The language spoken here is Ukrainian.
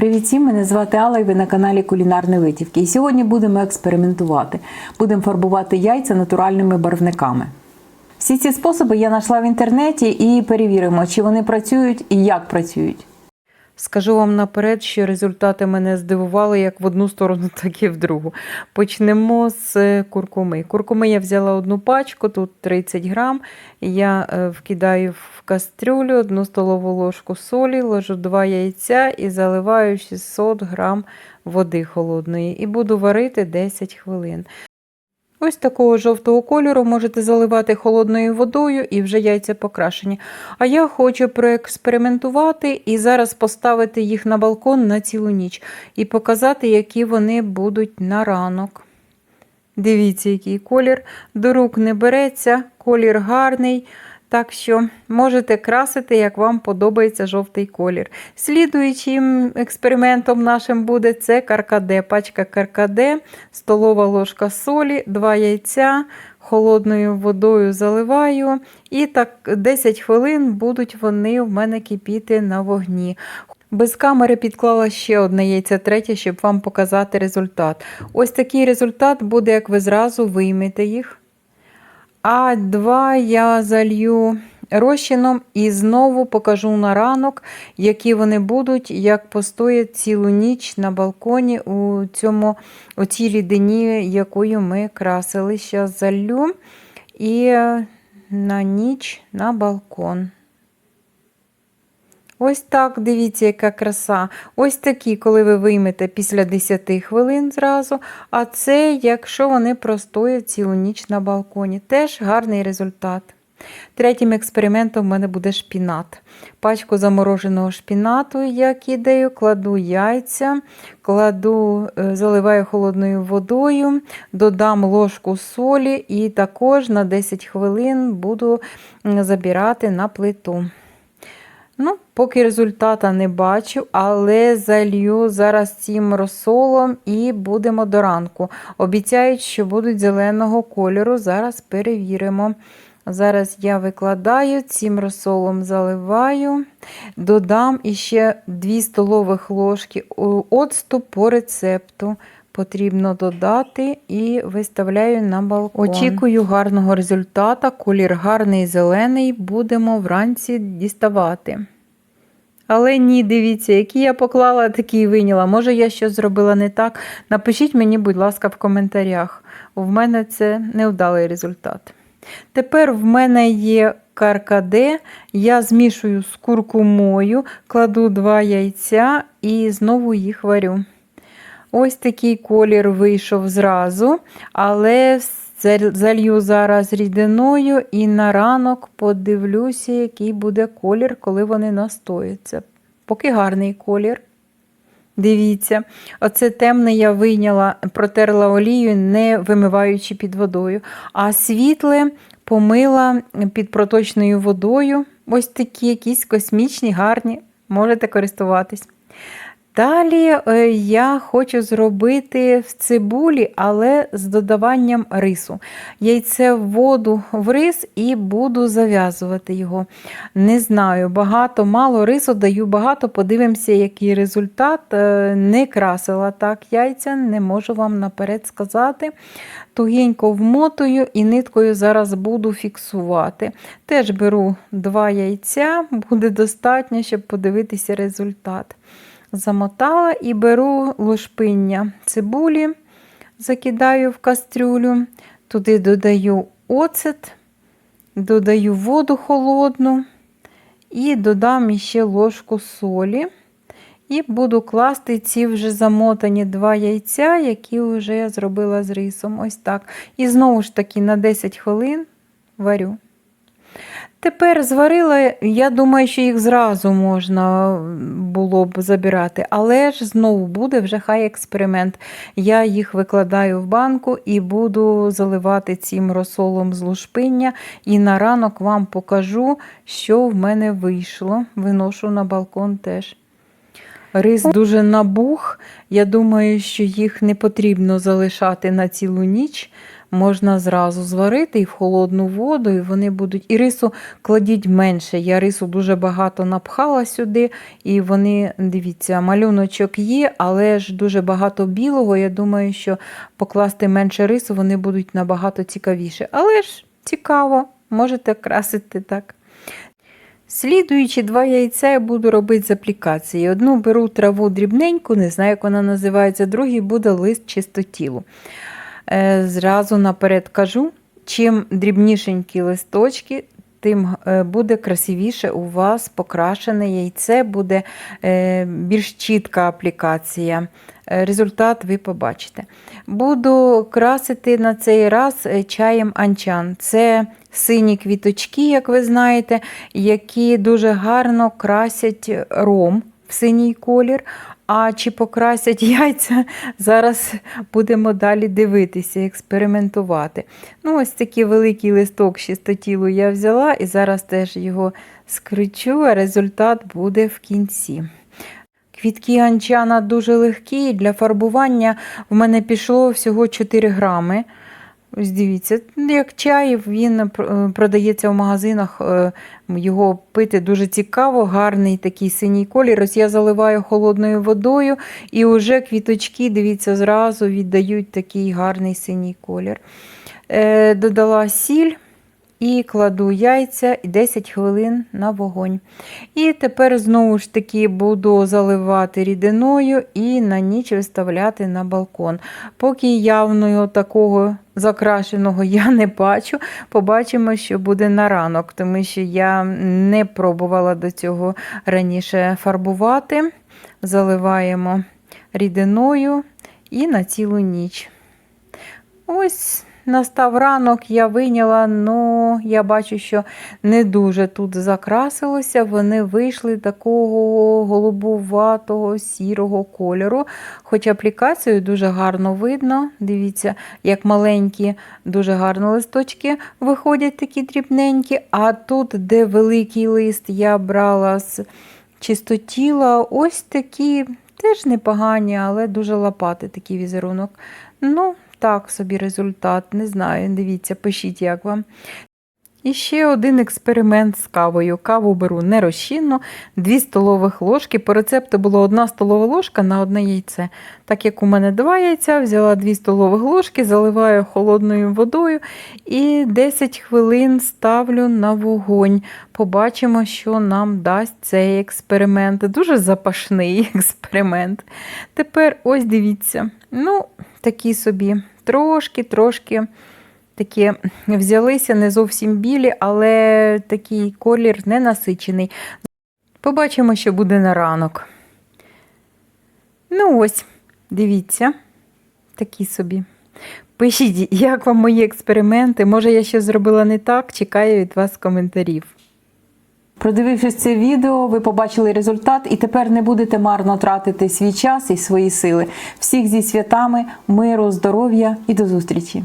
Привіт всім, мене звати Алла і ви на каналі Кулінарні Витівки. І сьогодні будемо експериментувати. Будемо фарбувати яйця натуральними барвниками. Всі ці способи я знайшла в інтернеті і перевіримо, чи вони працюють і як працюють. Скажу вам наперед, що результати мене здивували як в одну сторону, так і в другу. Почнемо з куркуми. Куркуми я взяла одну пачку, тут 30 грам. Я е, вкидаю в кастрюлю одну столову ложку солі, ложу два яйця і заливаю 600 грам води холодної. І буду варити 10 хвилин. Ось такого жовтого кольору можете заливати холодною водою і вже яйця покрашені. А я хочу проекспериментувати і зараз поставити їх на балкон на цілу ніч і показати, які вони будуть на ранок. Дивіться, який колір. До рук не береться, колір гарний. Так що можете красити, як вам подобається жовтий колір. Слідуючим експериментом нашим буде це каркаде. Пачка каркаде, столова ложка солі, два яйця, холодною водою заливаю. І так 10 хвилин будуть вони в мене кипіти на вогні. Без камери підклала ще одне яйце третє, щоб вам показати результат. Ось такий результат буде, як ви зразу виймете їх. А два я залью розчином і знову покажу на ранок, які вони будуть, як постоять цілу ніч на балконі у цьому, у цій рідині, якою ми красили. Зараз залью і на ніч на балкон. Ось так, дивіться, яка краса. Ось такі, коли ви виймете після 10 хвилин зразу. А це, якщо вони простоять цілу ніч на балконі. Теж гарний результат. Третім експериментом в мене буде шпінат. Пачку замороженого шпінату, я кидаю, кладу яйця, кладу, е, заливаю холодною водою, додам ложку солі і також на 10 хвилин буду забирати на плиту. Ну, Поки результата не бачу, але залью зараз цим розсолом і будемо до ранку. Обіцяють, що будуть зеленого кольору. Зараз перевіримо. Зараз я викладаю, цим розсолом заливаю, додам іще 2 столових ложки оцту по рецепту. Потрібно додати і виставляю на балкон. Очікую гарного результата. Колір гарний зелений, будемо вранці діставати. Але ні, дивіться, які я поклала, такі і виняла. Може, я щось зробила не так. Напишіть мені, будь ласка, в коментарях. В мене це невдалий результат. Тепер в мене є каркаде, я змішую з куркумою, кладу два яйця і знову їх варю. Ось такий колір вийшов зразу, але залью зараз рідиною і на ранок подивлюся, який буде колір, коли вони настояться. Поки гарний колір. Дивіться, оце темне я вийняла, протерла олію, не вимиваючи під водою. А світле помила під проточною водою. Ось такі якісь космічні, гарні, можете користуватись. Далі е, я хочу зробити в цибулі, але з додаванням рису. Яйце в воду в рис і буду зав'язувати його. Не знаю, багато, мало рису даю багато, подивимося, який результат. Е, не красила так яйця, не можу вам наперед сказати. Тугенько вмотую і ниткою зараз буду фіксувати. Теж беру два яйця, буде достатньо, щоб подивитися результат замотала і беру лушпиння цибулі, закидаю в кастрюлю, туди додаю оцет, додаю воду холодну і додам ще ложку солі. І буду класти ці вже замотані два яйця, які вже я зробила з рисом. Ось так. І знову ж таки на 10 хвилин варю. Тепер зварила, я думаю, що їх зразу можна було б забирати, але ж знову буде вже хай експеримент. Я їх викладаю в банку і буду заливати цим розсолом з лушпиння. І на ранок вам покажу, що в мене вийшло. Виношу на балкон теж. Рис дуже набух. Я думаю, що їх не потрібно залишати на цілу ніч. Можна зразу зварити і в холодну воду, і вони будуть. І рису кладіть менше. Я рису дуже багато напхала сюди, і вони, дивіться, малюночок є, але ж дуже багато білого. Я думаю, що покласти менше рису, вони будуть набагато цікавіше. Але ж цікаво, можете красити так. Слідуючі два яйця я буду робити з аплікації. Одну беру траву дрібненьку, не знаю, як вона називається, другий буде лист чистотілу. Е, Зразу наперед кажу, чим дрібнішенькі листочки, тим е, буде красивіше у вас покрашене яйце, буде е, більш чітка аплікація. Результат ви побачите. Буду красити на цей раз чаєм анчан. Це сині квіточки, як ви знаєте, які дуже гарно красять ром в синій колір. А чи покрасять яйця, зараз будемо далі дивитися, експериментувати. Ну, ось такий великий листок чистотілу я взяла і зараз теж його скричу, а результат буде в кінці. Квітки анчана дуже легкі. Для фарбування в мене пішло всього 4 грами. Ось дивіться, як чай, він продається в магазинах. е, Його пити дуже цікаво, гарний такий синій колір. Ось я заливаю холодною водою, і вже квіточки, дивіться, зразу віддають такий гарний синій колір. Е, Додала сіль і кладу яйця 10 хвилин на вогонь. І тепер знову ж таки буду заливати рідиною і на ніч виставляти на балкон. Поки явного такого закрашеного я не бачу, побачимо, що буде на ранок, тому що я не пробувала до цього раніше фарбувати. Заливаємо рідиною і на цілу ніч. Ось настав ранок, я вийняла, ну я бачу, що не дуже тут закрасилося. Вони вийшли такого голубуватого сірого кольору. Хоч аплікацію дуже гарно видно. Дивіться, як маленькі, дуже гарно листочки виходять такі дрібненькі. А тут, де великий лист, я брала з чистотіла, ось такі. Теж непогані, але дуже лопати такий візерунок. Ну, так собі результат, не знаю. Дивіться, пишіть, як вам. І ще один експеримент з кавою. Каву беру не розчинну, 2 столових ложки. По рецепту було 1 столова ложка на одне яйце. Так як у мене два яйця, взяла 2 столових ложки, заливаю холодною водою і 10 хвилин ставлю на вогонь. Побачимо, що нам дасть цей експеримент. Дуже запашний експеримент. Тепер ось дивіться. Ну, такі собі трошки-трошки такі взялися не зовсім білі, але такий колір ненасичений. Побачимо, що буде на ранок. Ну ось, дивіться, такі собі. Пишіть, як вам мої експерименти. Може, я щось зробила не так. Чекаю від вас коментарів. Продивившись це відео, ви побачили результат і тепер не будете марно тратити свій час і свої сили. Всіх зі святами, миру, здоров'я і до зустрічі!